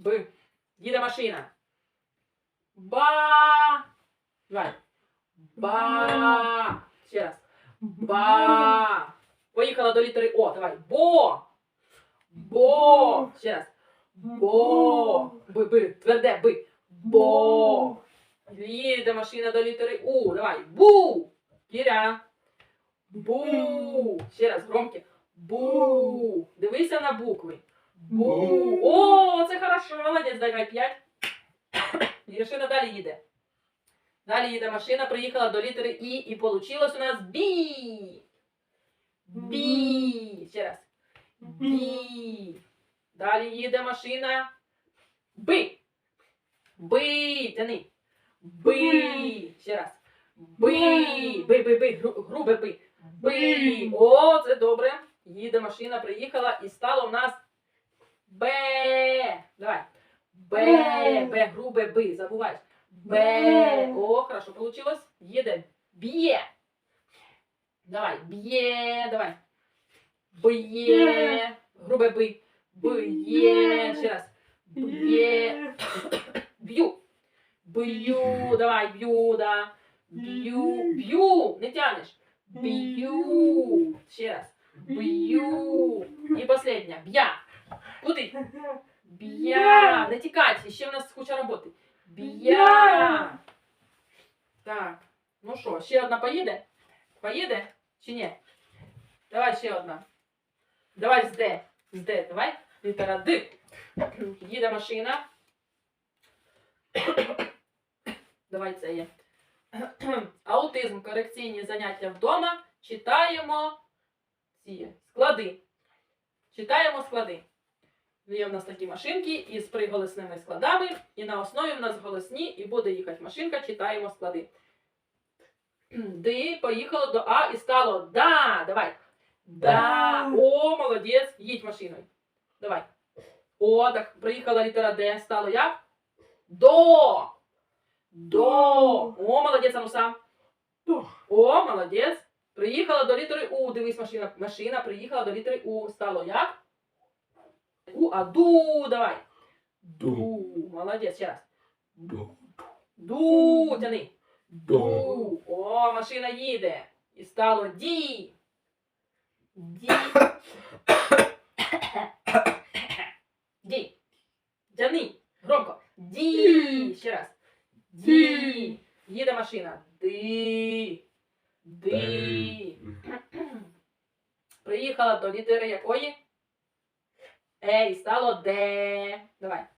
Б. Їде машина. Ба. Давай. Ба. Ще раз. Ба. Поїхала до літери О. Давай. Бо. Бо. Ще раз. Бо. Б, Б. Тверде. Б. Бо. Їде машина до літери У. Давай. Бу. Кіря. Бу. Ще раз громке. Бу. Дивися на букви. Бу. О, це хорошо. Молодець, давай п'ять. Машина далі їде. Далі їде машина, приїхала до літери І і получилось у нас Бі. Бі. Ще раз. Бі. Далі їде машина. Би. Би. Тяни. Би. Ще раз. Би. Би, би, би. Грубе би. Би. О, це добре. Їде машина, приїхала і стало в нас Б. Давай. Б. Б. Грубе би. Забуваєш. Б. О, хорошо получилось. Їде. Б'є. Давай. Б'є. Давай. Б'є. Грубе би. Б'є. Ще раз. Б'є. Б'ю. Б'ю. Давай. Б'ю, да. Б'ю. Б'ю. Не тянеш. Б'ю. Ще раз. Б'ю. І последня. Б'я. Куди? Б'я. Не тікайте, ще в нас куча роботи. Б'я. Так. Ну що, ще одна поїде? Поїде чи ні? Давай ще одна. Давай з Д. З Д. Давай. Літера Д. Їде машина. Давай це є. Аутизм, корекційні заняття вдома. Читаємо ці склади. Читаємо склади. Є в нас такі машинки із приголосними складами, і на основі в нас голосні, і буде їхати машинка, читаємо склади. Ди поїхало до А і стало да. Давай. Да. О, молодець. Їдь машиною. Давай. О, так приїхала літера Д. Стало як? До. До. О, молодець, а ну сам. О, молодець. Приїхала до літери У. Дивись, машина. Машина приїхала до літери У. Стало як? У, а ду, давай. Ду. Молодець, ще раз. Ду, тяни. Ду. О, машина їде. І стало ді. Ді. Ді. Тяни. Громко. Ді. Ще раз. Ді. Їде машина. Ди. Ди. Приїхала до літери якої? Е, стало де. Давай.